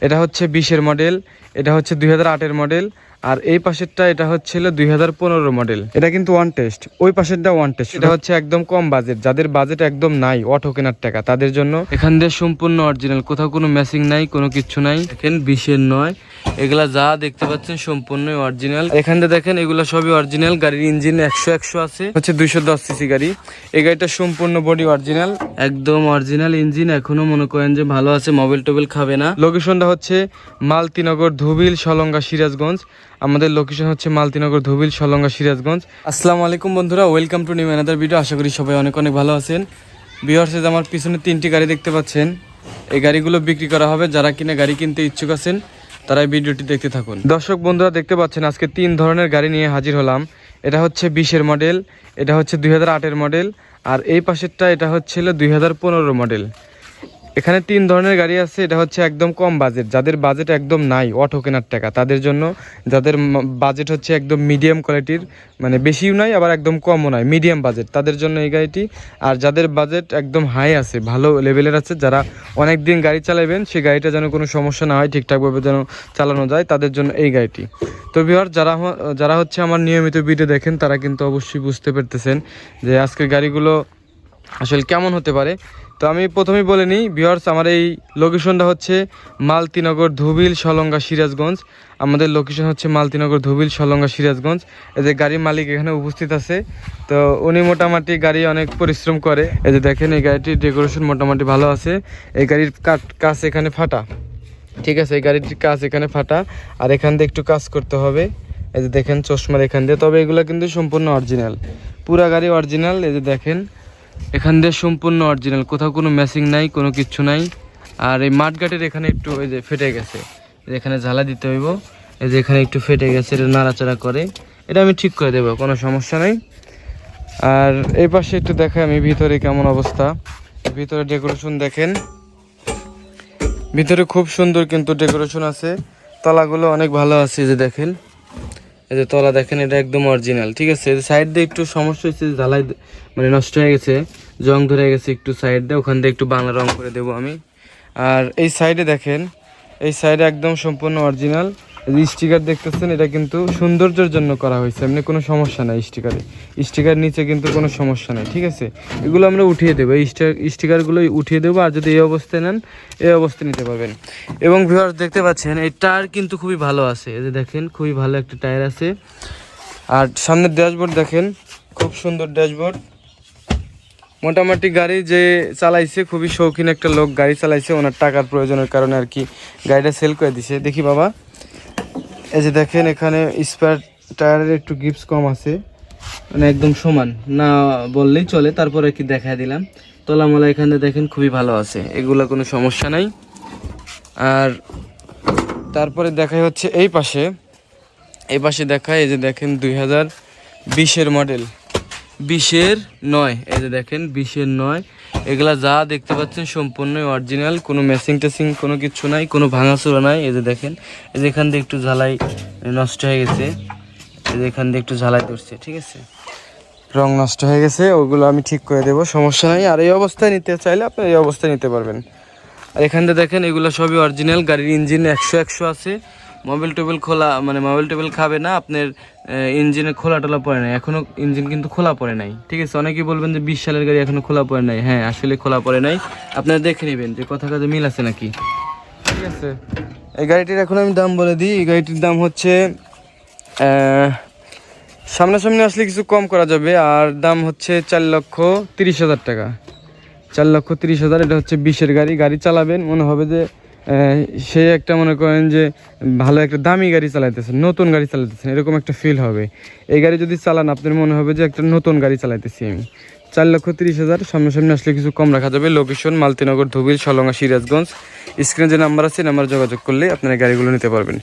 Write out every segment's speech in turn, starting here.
এটা হচ্ছে বিশের মডেল এটা হচ্ছে দুই হাজার মডেল আর এই পাশেরটা এটা হচ্ছিল দুই হাজার পনেরো মডেল এটা কিন্তু ওয়ান টেস্ট ওই পাশেরটা ওয়ান টেস্ট এটা হচ্ছে একদম কম বাজেট যাদের বাজেট একদম নাই অটো কেনার টাকা তাদের জন্য এখান দিয়ে সম্পূর্ণ অরিজিনাল কোথাও কোনো ম্যাচিং নাই কোনো কিছু নাই। দেখেন বিশের নয়। এগুলা যা দেখতে পাচ্ছেন সম্পূর্ণ অরিজিনাল এখান দিয়ে দেখেন এগুলা সবই অরিজিনাল গাড়ির ইঞ্জিন একশো একশো আছে। হচ্ছে দুইশো দশ সিসি গাড়ি। এই গাড়িটা সম্পূর্ণ বডি অরিজিনাল একদম অরিজিনাল ইঞ্জিন এখনও মনে করেন যে ভালো আছে মোবাইল টোবেল খাবে না। লোকেশনটা হচ্ছে মালতিনগর ধুবিল সলঙ্গা সিরাজগঞ্জ। আমাদের লোকেশন হচ্ছে মালতিনগর ধুবিল, সলঙ্গা, সিরাজগঞ্জ। আসসালামু আলাইকুম বন্ধুরা welcome to new another video আশা করি সবাই অনেক অনেক ভালো আছেন। বিহার্সে আমার পিছনে তিনটি গাড়ি দেখতে পাচ্ছেন, এই গাড়িগুলো বিক্রি করা হবে। যারা কিনে গাড়ি কিনতে ইচ্ছুক আছেন, তারা ভিডিওটি দেখতে থাকুন। দর্শক বন্ধুরা, দেখতে পাচ্ছেন, আজকে তিন ধরনের গাড়ি নিয়ে হাজির হলাম। এটা হচ্ছে বিশের মডেল এটা হচ্ছে দুই হাজার মডেল আর এই পাশেরটা এটা হচ্ছিল দুই হাজার পনেরো মডেল এখানে তিন ধরনের গাড়ি আছে, এটা হচ্ছে একদম কম বাজেট। যাদের বাজেট একদম নাই অটো কেনার টাকা, তাদের জন্য যাদের বাজেট হচ্ছে একদম মিডিয়াম কোয়ালিটির মানে বেশিও নাই, আবার একদম কমও নয় মিডিয়াম বাজেট। তাদের জন্য এই গাড়িটি, আর যাদের বাজেট একদম হাই আছে, ভালো লেভেলের আছে, যারা অনেক দিন গাড়ি চালাবেন সেই গাড়িটা যেন কোনো সমস্যা না হয় ঠিকঠাকভাবে যেন চালানো যায়, তাদের জন্য এই গাড়িটি। তো বিহার যারা যারা হচ্ছে আমার নিয়মিত ভিডিও দেখেন, তারা কিন্তু অবশ্যই বুঝতে পারতেছেন যে আজকের গাড়িগুলো আসলে কেমন হতে পারে। তো আমি প্রথমেই বলে নিই বিহার্স আমার এই লোকেশনটা হচ্ছে মালতিনগর ধুবিল সলঙ্গা সিরাজগঞ্জ। আমাদের লোকেশন হচ্ছে মালতিনগর ধুবিল সলঙ্গা সিরাজগঞ্জ। এই যে গাড়ির মালিক এখানে উপস্থিত আছে। তো উনি মোটামুটি গাড়ি অনেক পরিশ্রম করে। এই যে দেখেন, এই গাড়িটির ডেকোরেশন মোটামুটি ভালো আছে। এই গাড়ির কাজ এখানে ফাটা। ঠিক আছে, এই গাড়িটির কাজ এখানে ফাটা। আর এখান দিয়ে একটু কাজ করতে হবে। এই যে দেখেন, চশমার এখান দিয়ে। তবে এগুলো কিন্তু সম্পূর্ণ অরিজিনাল পুরা গাড়ি অরিজিনাল এই যে দেখেন এখান দিয়ে সম্পূর্ণ অরিজিনাল কোথাও কোনো ম্যাচিং নাই, কোনো কিচ্ছু নাই। আর এই মাঠঘাটের এখানে একটু ওই যে ফেটে গেছে। এখানে ঝালা দিতে হইব। এই যে এখানে একটু ফেটে গেছে, এটা নাড়াচাড়া করে। এটা আমি ঠিক করে দেবো, কোনো সমস্যা নাই। আর এই পাশে একটু দেখাই আমি ভিতরে কেমন অবস্থা। ভিতরে ডেকোরেশন দেখেন। ভিতরে খুব সুন্দর কিন্তু ডেকোরেশন আছে। তলাগুলো অনেক ভালো আছে যে দেখেন। এই যে তলা দেখেন, এটা একদম অরিজিনাল ঠিক আছে? সাইড দিয়ে একটু সমস্যা হয়েছে, জ্বালাই মানে নষ্ট হয়ে গেছে, জং ধরে গেছে একটু সাইড দিয়ে, ওখান দিয়ে একটু বাংলা রং করে দেবো আমি। আর এই সাইডে দেখেন, এই সাইডে একদম সম্পূর্ণ অরিজিনাল স্টিকার দেখতেছেন, এটা কিন্তু সৌন্দর্যের জন্য করা হয়েছে। এমনি কোনো সমস্যা নাই স্টিকারে। স্টিকার নিচে কিন্তু কোনো সমস্যা নাই, ঠিক আছে? এগুলো আমরা উঠিয়ে দেবো। এই স্টিকারগুলো উঠিয়ে দেবো আর যদি এই অবস্থায় নেন, এই অবস্থায় নিতে পারবেন। এবং ভিউয়ার্স দেখতে পাচ্ছেন, এই টায়ার কিন্তু খুবই ভালো আছে। এই যে দেখেন, খুবই ভালো একটা টায়ার আছে। আর সামনের ড্যাশবোর্ড দেখেন, খুব সুন্দর ড্যাশবোর্ড। মোটামুটি গাড়ি যে চালাইছে, খুবই শৌখিন একটা লোক গাড়ি চালাইছে। ওনার টাকার প্রয়োজনের কারণে আর কি গাড়িটা সেল করে দিছে। দেখি বাবা। এই যে দেখেন এখানে স্পেয়ার টায়ারের একটু গিপস কম আছে। মানে একদম সমান। না বললেই চলে, তারপরে কি দেখায় দিলাম। তলামলা এখানে দেখেন খুবই ভালো আছে। এগুলো কোনো সমস্যা নাই। আর তারপরে দেখাই হচ্ছে এই পাশে। এই পাশে দেখায় এই যে দেখেন দুই হাজার বিশের মডেল বিশের নয়, এই যে দেখেন বিশের নয়। এগুলা যা দেখতে পাচ্ছেন সম্পূর্ণই অরিজিনাল কোনো মেসিং টেসিং কোনো কিছু নাই, কোনো ভাঙাচোরা নাই। এই যে দেখেন, এই যে এখান দিয়ে একটু ঝালাই নষ্ট হয়ে গেছে। এই যে এখান দিয়ে একটু ঝালাই ধরছে, ঠিক আছে? রং নষ্ট হয়ে গেছে, ওগুলো আমি ঠিক করে দেবো, সমস্যা নাই। আর এই অবস্থায় নিতে চাইলে আপনি এই অবস্থায় নিতে পারবেন। আর এখান থেকে দেখেন, এগুলো সবই অরিজিনাল গাড়ির ইঞ্জিন একশো একশো আছে। মোবাইল টেবিল খোলা মানে মোবাইল টেবিল খাবে না, আপনার ইঞ্জিনে খোলা টোলা পড়ে নাই। এখনও ইঞ্জিন কিন্তু খোলা পড়ে নাই, ঠিক আছে? অনেকেই বলবেন যে বিশ সালের গাড়ি এখনও খোলা পড়ে নাই। হ্যাঁ আসলে খোলা পড়ে নাই। আপনারা দেখে নেবেন যে কথা কাজে মিল আছে নাকি। ঠিক আছে? এই গাড়িটির এখন আমি দাম বলে দিই। এই গাড়িটির দাম হচ্ছে সামনাসামনি আসলে কিছু কম করা যাবে। আর দাম হচ্ছে চার লক্ষ তিরিশ হাজার টাকা। চার লক্ষ তিরিশ হাজার, এটা হচ্ছে বিশের গাড়ি। গাড়ি চালাবেন, মনে হবে যে সে একটা মনে করেন যে ভালো একটা দামি গাড়ি চালাইতেছেন নতুন গাড়ি চালাইতেছেন এরকম একটা ফিল হবে। এই গাড়ি যদি চালান, আপনার মনে হবে যে একটা নতুন গাড়ি চালাইতেছি আমি। চার লক্ষ তিরিশ হাজার, সামনাসামনি আসলে কিছু কম রাখা যাবে। লোকেশন মালতিনগর ধুবিল সলঙ্গা, সিরাজগঞ্জ। স্ক্রিনে যে নাম্বার আছে নাম্বার যোগাযোগ করলে আপনারা গাড়িগুলো নিতে পারবেন।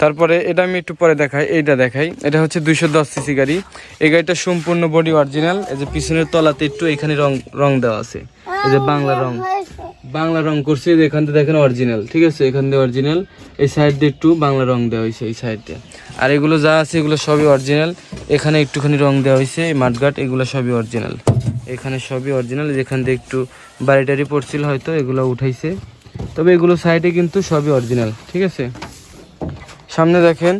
তারপরে এটা আমি একটু পরে দেখাই, এইটা দেখাই। এটা হচ্ছে দুইশো দশ সিসি গাড়ি। এই গাড়িটা সম্পূর্ণ বডি অরিজিনাল এই যে পিছনের তলাতে একটু এখানে রং রং দেওয়া আছে। এই যে বাংলা রং। বাংলা রং করছে এখান থেকে দেখেন অরিজিনাল ঠিক আছে? এখান দিয়ে অরিজিনাল এই সাইড দিয়ে একটু বাংলা রং দেওয়া হয়েছে, এই সাইড দিয়ে। আর এগুলো যা আছে, এগুলো সবই অরিজিনাল এখানে একটুখানি রং দেওয়া হয়েছে, এই মাঠঘাট, এগুলো সবই অরিজিনাল এখানে সবই অরিজিনাল যেখান দিয়ে একটু বাড়িটারি পড়ছিল হয়তো, এগুলো উঠাইছে। তবে এগুলো সাইডে কিন্তু সবই অরিজিনাল ঠিক আছে? সামনে দেখেন,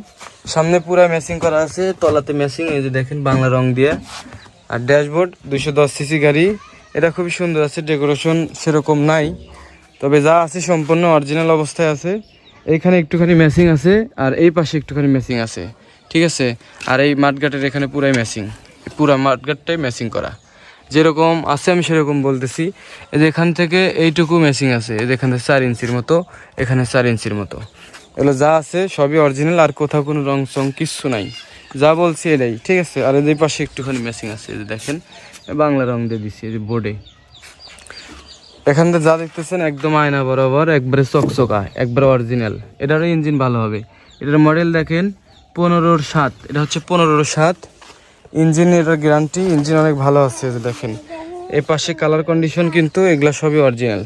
সামনে পুরা ম্যাচিং করা আছে, তলাতে ম্যাচিং এই যে দেখেন বাংলা রং দিয়ে। আর ড্যাশবোর্ড, দুইশো দশ সিসি গাড়ি। এটা খুবই সুন্দর আছে ডেকোরেশন সেরকম নাই। তবে যা আছে সম্পূর্ণ অরিজিনাল অবস্থায় আছে। এইখানে একটুখানি ম্যাচিং আছে আর এই পাশে একটুখানি ম্যাচিং আছে। ঠিক আছে? আর এই মাঠঘাটের এখানে পুরাই ম্যাচিং পুরা মাঠঘাটটাই ম্যাচিং করা। যেরকম আছে আমি সেরকম বলতেছি। এই যে এখান থেকে এইটুকু ম্যাচিং আছে। এই যে এখানে চার ইঞ্চির মতো, এখানে চার ইঞ্চির মতো। এগুলো যা আছে সবই অরিজিনাল আর কোথাও কোনো রং চং কিচ্ছু নাই। যা বলছি এটাই। ঠিক আছে? আর এই পাশে একটুখানি ম্যাচিং আছে দেখেন। বাংলা রং দিয়ে দিছি, এই বোর্ডে। এখান থেকে যা দেখতেছেন একদম আয়না বরাবর, একবারে চকচকা, একবারে অরিজিনাল এটারও ইঞ্জিন ভালো হবে। এটার মডেল দেখেন, পনেরোর সাত। এটা হচ্ছে পনেরোর সাত। ইঞ্জিন এটার গ্যারান্টি ইঞ্জিন অনেক ভালো আছে দেখেন। এই পাশে কালার কন্ডিশন কিন্তু এগুলা সবই অরিজিনাল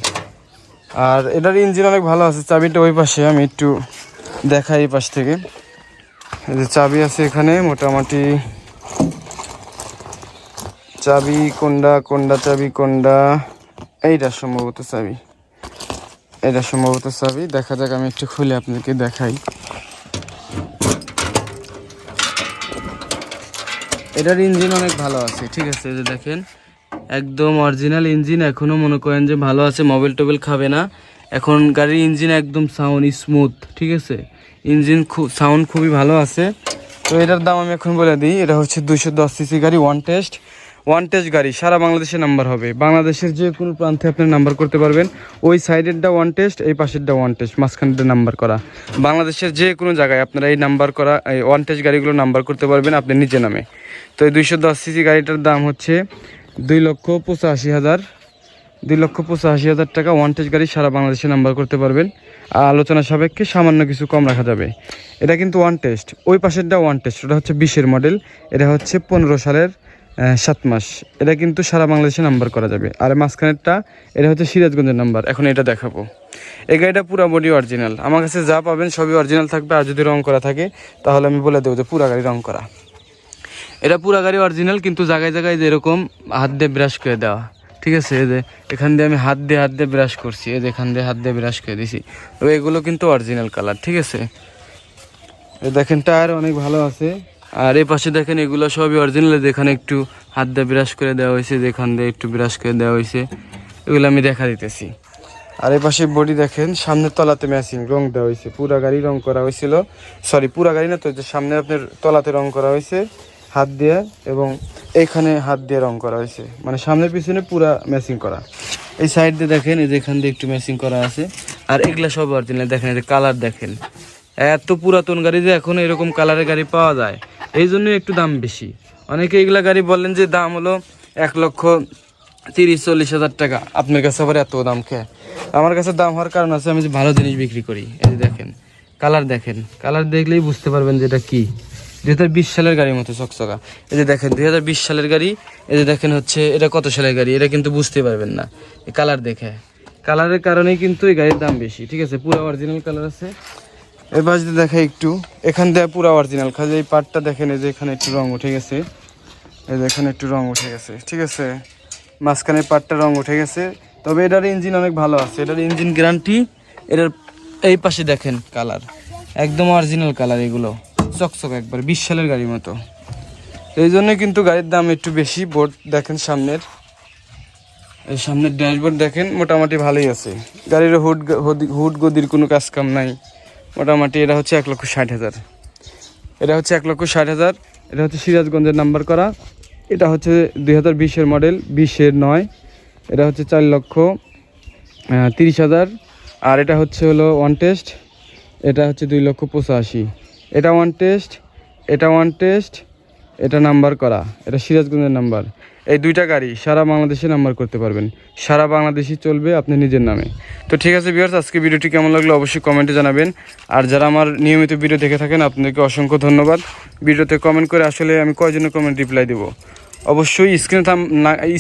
আর এটার ইঞ্জিন অনেক ভালো আছে, চাবিটা ওই পাশে, আমি একটু দেখাই এই পাশ থেকে। এই যে চাবি আছে এখানে, মোটামুটি চাবি কোনটা কোনটা চাবি কোনটা এইটা সম্ভবত চাবি। এটা সম্ভবত চাবি। দেখা যাক, আমি একটু খুলে আপনাকে দেখাই। এটার ইঞ্জিন অনেক ভালো আছে, ঠিক আছে? যে দেখেন, একদম অরিজিনাল ইঞ্জিন। এখনও মনে করেন যে ভালো আছে, মোবাইল টোবেল খাবে না। এখন গাড়ির ইঞ্জিন একদম সাউন্ড স্মুথ ঠিক আছে? ইঞ্জিন খুব সাউন্ড খুবই ভালো আছে। তো এটার দাম আমি এখন বলে দিই, এটা হচ্ছে দুইশো দশ সিসি গাড়ি ওয়ান টেস্ট ওয়ান গাড়ি, সারা বাংলাদেশে নাম্বার হবে। বাংলাদেশের যে কোনো প্রান্তে আপনি নাম্বার করতে পারবেন। ওই সাইডেরটা ওয়ান টেস্ট এই পাশেরটা ওয়ান টেস্ট মাঝখানটা নাম্বার করা। বাংলাদেশের যে কোনো জায়গায় আপনারা এই নাম্বার করা, এই ওয়ান টেস্ট গাড়িগুলো নাম্বার করতে পারবেন আপনি নিজে নামে। তো এই দুইশো দশ সিসি গাড়িটার দাম হচ্ছে দুই লক্ষ পঁচাশি হাজার। দুই লক্ষ পঁচাশি হাজার টাকা ওয়ান টেস্ট গাড়ি সারা বাংলাদেশে নাম্বার করতে পারবেন। আর আলোচনা সাপেক্ষে সামান্য কিছু কম রাখা যাবে। এটা কিন্তু ওয়ান টেস্ট ওই পাশেরটা ওয়ান টেস্ট ওটা হচ্ছে বিশের মডেল এটা হচ্ছে পনেরো সালের সাত মাস। এটা কিন্তু সারা বাংলাদেশে নাম্বার করা যাবে। আর মাঝখানেরটা, এটা হচ্ছে সিরাজগঞ্জের নাম্বার। এখন এটা দেখাবো। এই গাড়িটা পুরা বডি অরিজিনাল আমার কাছে যা পাবেন সবই অরিজিনাল থাকবে। আর যদি রং করা থাকে, তাহলে আমি বলে দেবো যে পুরা গাড়ি রং করা। এটা পুরা গাড়ি অরিজিনাল কিন্তু জায়গায় জায়গায় যেরকম হাত দিয়ে ব্রাশ করে দেওয়া। ঠিক আছে? এই যে, এখান দিয়ে আমি হাত দিয়ে হাত দিয়ে ব্রাশ করছি। এই যে, এখান দিয়ে হাত দিয়ে ব্রাশ করে দিছি। তো এগুলো কিন্তু অরিজিনাল কালার ঠিক আছে? দেখেন টায়ার অনেক ভালো আছে। আর এই পাশে দেখেন এগুলো সবই অরিজিনাল যেখানে একটু হাত দিয়ে ব্রাশ করে দেওয়া হয়েছে, যেখান দিয়ে একটু ব্রাশ করে দেওয়া হয়েছে, এগুলো আমি দেখা দিতেছি। আর এই পাশে বডি দেখেন, সামনের তলাতে ম্যাচিং রং দেওয়া হয়েছে, পুরা গাড়ি রং করা হয়েছিল। সরি পুরা গাড়ি না তো যে সামনে আপনার তলাতে রং করা হয়েছে, হাত দিয়ে এবং এইখানে হাত দিয়ে রং করা হয়েছে। মানে সামনে পিছনে পুরা ম্যাচিং করা। এই সাইড দিয়ে দেখেন, এই যে এখান দিয়ে একটু ম্যাচিং করা আছে। আর এগুলা সব অরিজিনাল দেখেন এই কালার দেখেন। এত পুরাতন গাড়ি যে এখন এরকম কালারের গাড়ি পাওয়া যায়। এই জন্য একটু দাম বেশি। অনেকে এগুলা গাড়ি বললেন যে দাম হলো এক লক্ষ তিরিশ চল্লিশ হাজার টাকা। আপনার কাছে আবার এত দাম খেয়ে আমার কাছে দাম হওয়ার কারণ আছে, আমি যে ভালো জিনিস বিক্রি করি। এই যে দেখেন, কালার দেখেন। কালার দেখলেই বুঝতে পারবেন যে এটা কি। দুই সালের গাড়ির মতো, চকচকা। এই যে দেখেন, দুই হাজার বিশ সালের গাড়ি, এই যে দেখেন হচ্ছে, এটা কত সালের গাড়ি? এটা কিন্তু বুঝতে পারবেন না। কালার দেখে। কালারের কারণেই কিন্তু এই গাড়ির দাম বেশি, ঠিক আছে? পুরো অরিজিনাল কালার আছে। এবার যদি দেখে একটু। এখান থেকে পুরো অরিজিনাল খালি এই পার্টটা দেখেন, এই যে এখানে একটু রং উঠে গেছে। এই যে এখানে একটু রং উঠে গেছে, ঠিক আছে? মাঝখানে পার্টটা রং উঠে গেছে। তবে এটার ইঞ্জিন অনেক ভালো আছে। এটার ইঞ্জিন গ্যারান্টি এটার এই পাশে দেখেন কালার একদম অরিজিনাল কালার এগুলো। চকচক একবার বিশ সালের গাড়ির মতো। এই জন্য কিন্তু গাড়ির দাম একটু বেশি। বোর্ড দেখেন সামনের। এই সামনের ড্যাশবোর্ড দেখেন, মোটামুটি ভালোই আছে। গাড়ির হুড হুড গদির কোনো কাজ কাম নাই। মোটামুটি এটা হচ্ছে এক লক্ষ ষাট হাজার। এটা হচ্ছে এক লক্ষ ষাট হাজার। এটা হচ্ছে সিরাজগঞ্জের নাম্বার করা। এটা হচ্ছে দুই হাজার বিশের মডেল বিশের নয়। এটা হচ্ছে চার লক্ষ তিরিশ হাজার। আর এটা হচ্ছে হলো ওয়ান টেস্ট এটা হচ্ছে দুই লক্ষ পঁচাশি। এটা ওয়ান টেস্ট এটা ওয়ান টেস্ট এটা নাম্বার করা। এটা সিরাজগঞ্জের নাম্বার। এই দুইটা গাড়ি সারা বাংলাদেশে নাম্বার করতে পারবেন। সারা বাংলাদেশই চলবে আপনি নিজের নামে। তো ঠিক আছে বিয়ার্স আজকে ভিডিওটি কেমন লাগল অবশ্যই কমেন্টে জানাবেন। আর যারা আমার নিয়মিত ভিডিও দেখে থাকেন, আপনাদেরকে অসংখ্য ধন্যবাদ। ভিডিওতে কমেন্ট করে আসলে আমি কয়জনের কমেন্ট রিপ্লাই দেবো? অবশ্যই স্ক্রিনে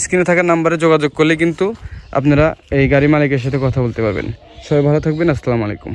স্ক্রিনে থাকা নাম্বারে যোগাযোগ করলে কিন্তু আপনারা এই গাড়ি মালিকের সাথে কথা বলতে পারবেন। সবাই ভালো থাকবেন, আসসালামু আলাইকুম।